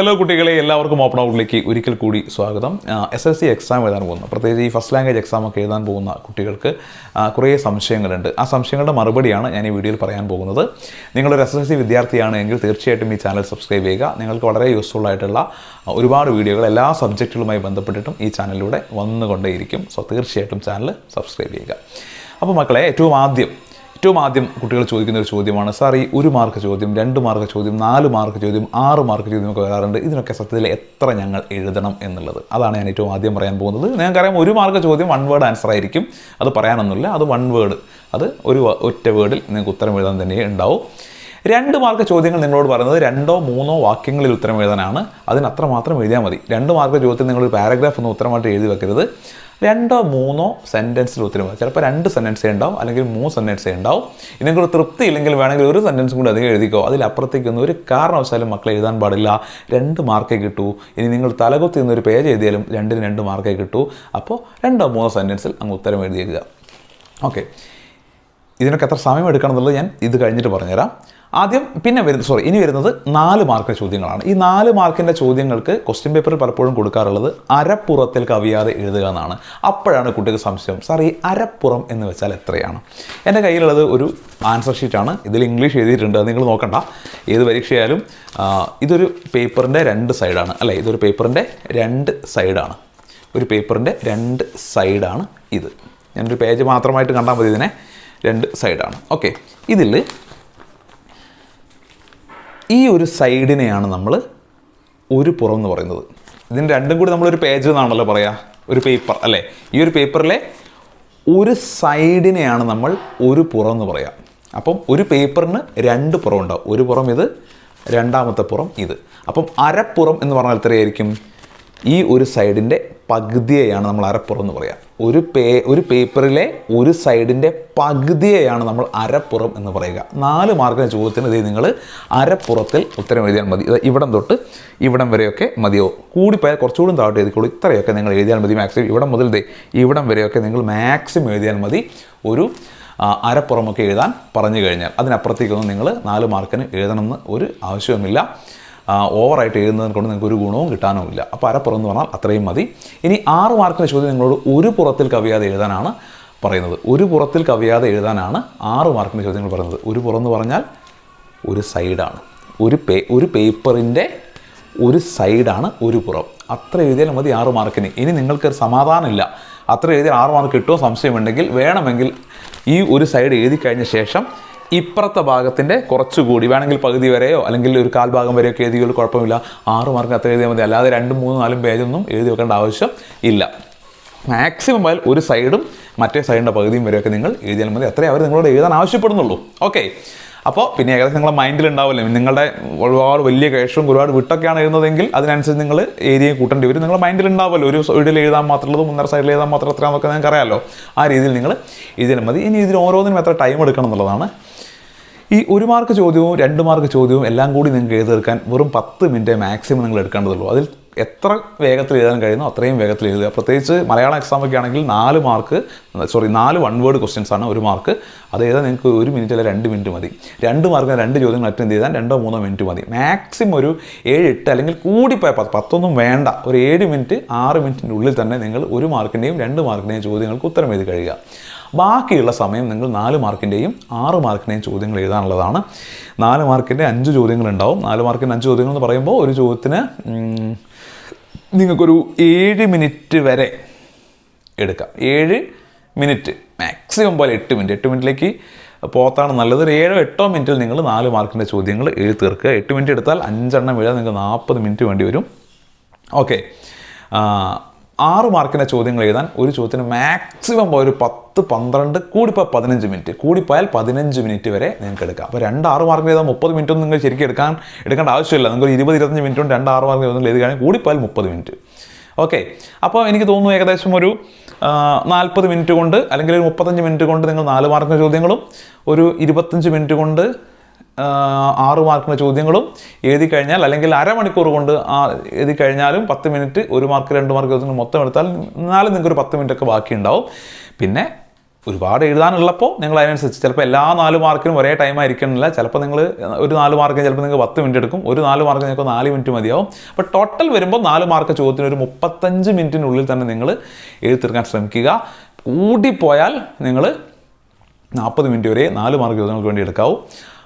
Hello കുട്ടികളെ. എല്ലാവർക്കും open ഔട്ടിലേക്ക് ഒരിക്കൽ കൂടി സ്വാഗതം. എസ് എസ് സി എക്സാം എഴുതാൻ പോകുന്നു. പ്രത്യേകിച്ച് ഈ ഫസ്റ്റ് ലാംഗ്വേജ് എക്സാം ഒക്കെ എഴുതാൻ പോകുന്ന കുട്ടികൾക്ക് കുറേ സംശയങ്ങളുണ്ട്. ആ സംശയങ്ങളുടെ മറുപടിയാണ് ഞാൻ ഈ വീഡിയോയിൽ പറയാൻ പോകുന്നത്. നിങ്ങളൊരു എസ് എസ് സി വിദ്യാർത്ഥിയാണ് എങ്കിൽ തീർച്ചയായിട്ടും ഈ ചാനൽ സബ്സ്ക്രൈബ് ചെയ്യുക. നിങ്ങൾക്ക് വളരെ യൂസ്ഫുൾ ആയിട്ടുള്ള ഒരുപാട് വീഡിയോകൾ എല്ലാ സബ്ജക്റ്റുകളുമായി ബന്ധപ്പെട്ടിട്ടും ഈ ചാനലിലൂടെ വന്നുകൊണ്ടേയിരിക്കും. സോ തീർച്ചയായിട്ടും ചാനൽ സബ്സ്ക്രൈബ് ചെയ്യുക. അപ്പോൾ മക്കളെ ഏറ്റവും ആദ്യം ഏറ്റവും ആദ്യം കുട്ടികൾ ചോദിക്കുന്ന ഒരു ചോദ്യമാണ് സാർ ഈ ഒരു മാർക്ക് ചോദ്യം രണ്ട് മാർക്ക് ചോദ്യം നാല് മാർക്ക് ചോദ്യം ആറ് മാർക്ക് ചോദ്യം ഒക്കെ വരാറുണ്ട്. ഇതിനൊക്കെ സത്യത്തിൽ എത്ര ഞങ്ങൾ എഴുതണം എന്നുള്ളത്? അതാണ് ഞാൻ ഏറ്റവും ആദ്യം പറയാൻ പോകുന്നത്. നിങ്ങൾക്കറിയാം ഒരു മാർക്ക് ചോദ്യം വൺ വേർഡ് ആൻസർ ആയിരിക്കും. അത് പറയാനൊന്നുമില്ല. അത് വൺ വേർഡ് അത് ഒരു ഒറ്റ വേർഡിൽ നിങ്ങൾക്ക് ഉത്തരം എഴുതാൻ തന്നെ ഉണ്ടാവും. രണ്ട് മാർക്ക് ചോദ്യങ്ങൾ നിങ്ങളോട് പറയുന്നത് രണ്ടോ മൂന്നോ വാക്യങ്ങളിൽ ഉത്തരം എഴുതാനാണ്. അതിനത്ര മാത്രം എഴുതിയാൽ മതി. രണ്ട് മാർക്ക് ചോദ്യത്തിൽ നിങ്ങളൊരു പാരഗ്രാഫ് ഒന്നും ഉത്തരമായിട്ട് എഴുതി വെക്കരുത്. രണ്ടോ മൂന്നോ സെന്റൻസിൽ ഉത്തരം മതി ചിലപ്പോൾ രണ്ട് സെന്റൻസേ ഉണ്ടാവും അല്ലെങ്കിൽ മൂന്ന് സെന്റൻസേ ഉണ്ടാവും. ഇതിനെക്കുറിച്ച് തൃപ്തി ഇല്ലെങ്കിൽ വേണമെങ്കിൽ ഒരു സെന്റൻസും കൂടി അധികം എഴുതിക്കോ. അതിലപ്പുറത്തേക്കൊന്നും ഒരു കാരണവശാലും മക്കളെ എഴുതാൻ പാടില്ല. രണ്ട് മാർക്കേ കിട്ടൂ. ഇനി നിങ്ങൾ തലകുത്തി നിന്നൊരു പേജ് എഴുതിയാലും രണ്ടിന് രണ്ട് മാർക്കേ കിട്ടൂ. അപ്പോൾ രണ്ടോ മൂന്നോ സെന്റൻസിൽ അങ്ങ് ഉത്തരം എഴുതിയേക്കുക. ഓക്കെ ഇതിനൊക്കെ എത്ര സമയം എടുക്കണം എന്നുള്ളത് ഞാൻ ഇത് കഴിഞ്ഞിട്ട് പറഞ്ഞുതരാം. ആദ്യം പിന്നെ വരുന്നത് സോറി ഇനി വരുന്നത് നാല് മാർക്ക് ചോദ്യങ്ങളാണ്. ഈ നാല് മാർക്കിന്റെ ചോദ്യങ്ങൾക്ക് ക്വസ്റ്റ്യൻ പേപ്പറിൽ പലപ്പോഴും കൊടുക്കാറുള്ളത് അരപ്പുറത്തിൽ കവിയാതെ എഴുതുക എന്നാണ്. അപ്പോഴാണ് കുട്ടിക്ക് സംശയം സാർ ഈ അരപ്പുറം എന്ന് വെച്ചാൽ എത്രയാണ്? എന്റെ കയ്യിലുള്ളത് ഒരു ആൻസർ ഷീറ്റാണ് ഇതിൽ ഇംഗ്ലീഷ് എഴുതിയിട്ടുണ്ട് നിങ്ങൾ നോക്കണ്ട. ഏത് പരീക്ഷയായാലും ഇതൊരു പേപ്പറിന്റെ രണ്ട് സൈഡാണ് അല്ലേ ഇതൊരു പേപ്പറിന്റെ രണ്ട് സൈഡാണ് ഒരു പേപ്പറിന്റെ രണ്ട് സൈഡാണ് ഇത്. ഞാനൊരു പേജ് മാത്രമായിട്ട് കണ്ടാൽ മതി ഇതിനെ. രണ്ട് സൈഡാണ് ഓക്കെ ഇതിൽ ഈ ഒരു സൈഡിനെയാണ് നമ്മൾ ഒരു പുറം എന്ന് പറയുന്നത്. ഇതിന് രണ്ടും കൂടി നമ്മളൊരു പേജ് എന്നാണല്ലോ പറയുക ഒരു പേപ്പർ അല്ലേ? ഈ ഒരു പേപ്പറിലെ ഒരു സൈഡിനെയാണ് നമ്മൾ ഒരു പുറം എന്ന് പറയുക അപ്പം ഒരു പേപ്പറിന് രണ്ട് പുറം ഉണ്ടാവും. ഒരു പുറം ഇത് രണ്ടാമത്തെ പുറം ഇത്. അപ്പം അരപ്പുറം എന്ന് പറഞ്ഞാൽ എത്രയായിരിക്കും? ഈ ഒരു സൈഡിന്റെ പകുതിയെയാണ് നമ്മൾ അരപ്പുറം എന്ന് പറയുക ഒരു പേ ഒരു പേപ്പറിലെ ഒരു സൈഡിന്റെ പകുതിയെയാണ് നമ്മൾ അരപ്പുറം എന്ന് പറയുക. നാല് മാർക്കിന് ചോദ്യത്തിന് ഇത് നിങ്ങൾ അരപ്പുറത്തിൽ ഉത്തരം എഴുതിയാൽ മതി. ഇവിടം തൊട്ട് ഇവിടം വരെയൊക്കെ മതിയോ? കൂടിപ്പോയാൽ കുറച്ചുകൂടി താഴ്ത്തി എഴുതിക്കോളൂ. ഇത്രയൊക്കെ നിങ്ങൾ എഴുതിയാൽ മതി മാക്സിമം. ഇവിടം മുതൽ ദേ ഇവിടം വരെയൊക്കെ നിങ്ങൾ മാക്സിമം എഴുതിയാൽ മതി ഒരു അരപ്പുറമൊക്കെ എഴുതാൻ പറഞ്ഞു കഴിഞ്ഞാൽ. അതിനപ്പുറത്തേക്കൊന്നും നിങ്ങൾ നാല് മാർക്കിന് എഴുതണമെന്ന് ഒരു ആവശ്യവുമില്ല. ഓവറായിട്ട് എഴുതുന്നത് കൊണ്ട് നിങ്ങൾക്ക് ഒരു ഗുണവും കിട്ടാനോ കിട്ടാനുമില്ല അപ്പോൾ അരപ്പുറം എന്ന് പറഞ്ഞാൽ അത്രയും മതി. ഇനി ആറ് മാർക്കിന് ചോദ്യം നിങ്ങളോട് ഒരു പുറത്തിൽ കവിയാതെ എഴുതാനാണ് പറയുന്നത്. ഒരു പുറത്തിൽ കവിയാതെ എഴുതാനാണ് ആറ് മാർക്കിന് ചോദ്യങ്ങൾ പറയുന്നത്. ഒരു പുറം എന്ന് പറഞ്ഞാൽ ഒരു സൈഡാണ് ഒരു പേ ഒരു പേപ്പറിന്റെ ഒരു സൈഡാണ് ഒരു പുറം. അത്ര എഴുതിയാലും മതി ആറ് മാർക്കിന്. ഇനി നിങ്ങൾക്ക് സമാധാനമില്ല അത്ര എഴുതിയാൽ ആറ് മാർക്ക് കിട്ടുമോ സംശയമുണ്ടെങ്കിൽ വേണമെങ്കിൽ ഈ ഒരു സൈഡ് എഴുതി കഴിഞ്ഞ ശേഷം ഇപ്പുറത്തെ ഭാഗത്തിന്റെ കുറച്ചുകൂടി വേണമെങ്കിൽ പകുതി വരെയോ അല്ലെങ്കിൽ ഒരു കാൽഭാഗം വരെയോ ഒക്കെ എഴുതിയാൽ കുഴപ്പമില്ല. ആറ് മാർക്ക് അത്ര എഴുതിയാൽ മതി. അല്ലാതെ രണ്ടും മൂന്നും നാലും പേജൊന്നും എഴുതി വെക്കേണ്ട ആവശ്യം ഇല്ല. മാക്സിമം പോയാൽ ഒരു സൈഡും മറ്റേ സൈഡിന്റെ പകുതിയും വരെയൊക്കെ നിങ്ങൾ എഴുതിയാൽ മതി. അത്രേ അവർ നിങ്ങളോട് എഴുതാൻ ആവശ്യപ്പെടുന്നുള്ളൂ. ഓക്കെ അപ്പോൾ പിന്നെ ഏകദേശം നിങ്ങളുടെ മൈൻഡിൽ ഉണ്ടാവില്ലേ നിങ്ങളുടെ ഒരുപാട് വലിയ കേഷും ഒരുപാട് വിട്ടൊക്കെയാണ് എഴുതുന്നതെങ്കിൽ അതിനനുസരിച്ച് നിങ്ങൾ ഏരിയ കൂട്ടേണ്ടി വരും. നിങ്ങളുടെ മൈൻഡിൽ ഉണ്ടാവുമല്ലോ. ഒരു സൈഡിൽ എഴുതാൻ മാത്രമുള്ളത് മുന്നര സൈഡിൽ എഴുതാൻ മാത്രം എത്രയാണെന്നൊക്കെ നിങ്ങൾക്ക് അറിയാമല്ലോ ആ രീതിയിൽ നിങ്ങൾ എഴുതിയാൽ മതി. ഇനി ഇതിന് ഓരോന്നിനും എത്ര ടൈം എടുക്കണം എന്നുള്ളതാണ് ഈ ഒരു മാർക്ക് ചോദ്യവും രണ്ട് മാർക്ക് ചോദ്യവും എല്ലാം കൂടി നിങ്ങൾക്ക് എഴുതി തീർക്കാൻ വെറും പത്ത് മിനിറ്റ് മാക്സിമം നിങ്ങൾ എടുക്കേണ്ടതുള്ളൂ. അതിൽ എത്ര വേഗത്തിൽ എഴുതാൻ കഴിയുന്നു അത്രയും വേഗത്തിൽ എഴുതുക. പ്രത്യേകിച്ച് മലയാളം എക്സാം ഒക്കെ ആണെങ്കിൽ നാല് മാർക്ക് സോറി നാല് വൺ വേർഡ് ക്വസ്റ്റ്യൻസ് ആണ് ഒരു മാർക്ക് അത് എഴുതാൻ നിങ്ങൾക്ക് ഒരു മിനിറ്റ് അല്ലെങ്കിൽ രണ്ട് മിനിറ്റ് മതി. രണ്ട് മാർക്കിന് രണ്ട് ചോദ്യങ്ങൾ അറ്റൻഡ് ചെയ്താൽ രണ്ടോ മൂന്നോ മിനിറ്റ് മതി. മാക്സിമം ഒരു ഏഴ് എട്ട് അല്ലെങ്കിൽ കൂടിപ്പോയ പത്ത്. പത്തൊന്നും വേണ്ട. ഒരു ഏഴ് മിനിറ്റ് ആറ് മിനിറ്റിന്റെ ഉള്ളിൽ തന്നെ നിങ്ങൾ ഒരു മാർക്കിന്റെയും രണ്ട് മാർക്കിന്റെയും ചോദ്യങ്ങൾക്ക് ഉത്തരം എഴുതി കഴിയുക. ബാക്കിയുള്ള സമയം നിങ്ങൾ നാല് മാർക്കിന്റെയും ആറ് മാർക്കിന്റെയും ചോദ്യങ്ങൾ എഴുതാനുള്ളതാണ്. നാല് മാർക്കിന്റെ അഞ്ച് ചോദ്യങ്ങൾ ഉണ്ടാവും നാല് മാർക്കിന്റെ അഞ്ച് ചോദ്യങ്ങൾ എന്ന് പറയുമ്പോൾ ഒരു ചോദ്യത്തിന് നിങ്ങൾക്കൊരു ഏഴ് മിനിറ്റ് വരെ എടുക്കാം. ഏഴ് മിനിറ്റ് മാക്സിമം പോലെ എട്ട് മിനിറ്റ്. എട്ട് മിനിറ്റിലേക്ക് പോത്താണ് നല്ലത്. ഒരു ഏഴോ എട്ടോ മിനിറ്റിൽ നിങ്ങൾ നാല് മാർക്കിന്റെ ചോദ്യങ്ങൾ എഴുതി തീർക്കുക. എട്ട് മിനിറ്റ് എടുത്താൽ അഞ്ചെണ്ണം എഴുതാൻ നിങ്ങൾക്ക് നാൽപ്പത് മിനിറ്റ് വേണ്ടി വരും. ഓക്കെ. ആറ് മാർക്കിന്റെ ചോദ്യങ്ങൾ എഴുതാൻ ഒരു ചോദ്യത്തിന് മാക്സിമം ഒരു പത്ത് പന്ത്രണ്ട് കൂടിപ്പോൾ പതിനഞ്ച് മിനിറ്റ് കൂടിപ്പോയാൽ പതിനഞ്ച് മിനിറ്റ് വരെ നിങ്ങൾക്ക് എടുക്കാം. അപ്പോൾ രണ്ട് ആറ് മാർക്കിന് എഴുതാൻ മുപ്പത് മിനിറ്റ് ഒന്നും നിങ്ങൾ ശരിക്കും എടുക്കാൻ എടുക്കേണ്ട ആവശ്യമില്ല. നിങ്ങൾക്ക് ഇരുപത് ഇരുപത്തഞ്ച് മിനിറ്റ് കൊണ്ട് രണ്ട് ആറ് മാർക്ക് എഴുതുന്നത് എഴുതുകയാണെങ്കിൽ കൂടിപ്പോയാൽ മുപ്പത് മിനിറ്റ് ഓക്കെ അപ്പോൾ എനിക്ക് തോന്നുന്നു ഏകദേശം ഒരു നാൽപ്പത് മിനിറ്റ് കൊണ്ട് അല്ലെങ്കിൽ ഒരു മുപ്പത്തഞ്ച് മിനിറ്റ് കൊണ്ട് നിങ്ങൾ നാല് മാർക്കിന്റെ ചോദ്യങ്ങളും ഒരു ഇരുപത്തഞ്ച് മിനിറ്റ് കൊണ്ട് ആറ് മാർക്കിന്റെ ചോദ്യങ്ങളും എഴുതി കഴിഞ്ഞാൽ അല്ലെങ്കിൽ അരമണിക്കൂർ കൊണ്ട് ആ എഴുതി കഴിഞ്ഞാലും പത്ത് മിനിറ്റ് ഒരു മാർക്ക് രണ്ട് മാർക്ക് ചോദ്യങ്ങൾ മൊത്തം എടുത്താൽ എന്നാലും നിങ്ങൾക്ക് ഒരു പത്ത് മിനിറ്റ് ഒക്കെ ബാക്കി ഉണ്ടാവും പിന്നെ ഒരുപാട് എഴുതാനുള്ളപ്പോൾ നിങ്ങൾ അതിനനുസരിച്ച് ചിലപ്പോൾ എല്ലാ നാല് മാർക്കിനും ഒരേ ടൈം ആയിരിക്കണമെന്നില്ല ചിലപ്പോൾ നിങ്ങൾ ഒരു നാല് മാർക്കിന് ചിലപ്പോൾ നിങ്ങൾക്ക് പത്ത് മിനിറ്റ് എടുക്കും. ഒരു നാല് മാർക്ക് നിങ്ങൾക്ക് നാല് മിനിറ്റ് മതിയാവും. അപ്പോൾ ടോട്ടൽ വരുമ്പോൾ നാല് മാർക്ക് ചോദ്യത്തിന് ഒരു മുപ്പത്തഞ്ച് മിനിറ്റിനുള്ളിൽ തന്നെ നിങ്ങൾ എഴുതി തീർക്കാൻ ശ്രമിക്കുക. കൂടിപ്പോയാൽ നിങ്ങൾ നാൽപ്പത് മിനിറ്റ് വരെ നാല് മാർക്ക് ചോദ്യങ്ങൾക്ക് വേണ്ടി എടുക്കാവൂ.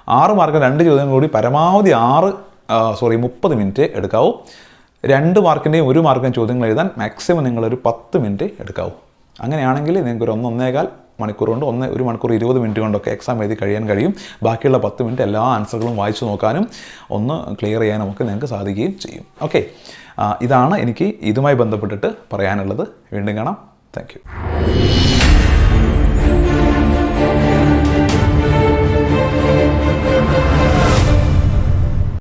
ആറ് മാർക്ക് രണ്ട് ചോദ്യങ്ങൾ കൂടി പരമാവധി ആറ് സോറി മുപ്പത് മിനിറ്റ് എടുക്കാവൂ. രണ്ട് മാർക്കിന്റെയും ഒരു മാർക്കിന്റെയും ചോദ്യങ്ങൾ എഴുതാൻ മാക്സിമം നിങ്ങളൊരു പത്ത് മിനിറ്റ് എടുക്കാവൂ. അങ്ങനെയാണെങ്കിൽ നിങ്ങൾക്ക് ഒരു ഒന്നൊന്നേകാൽ മണിക്കൂർ കൊണ്ട് ഒന്ന് ഒരു മണിക്കൂർ ഇരുപത് മിനിറ്റ് കൊണ്ടൊക്കെ എക്സാം എഴുതി കഴിയാൻ കഴിയും. ബാക്കിയുള്ള പത്ത് മിനിറ്റ് എല്ലാ ആൻസറുകളും വായിച്ചു നോക്കാനും ഒന്ന് ക്ലിയർ ചെയ്യാനും ഒക്കെ നിങ്ങൾക്ക് സാധിക്കുകയും ചെയ്യും. ഓക്കെ ഇതാണ് എനിക്ക് ഇതുമായി ബന്ധപ്പെട്ടിട്ട് പറയാനുള്ളത്. വീണ്ടും കാണാം. Thank you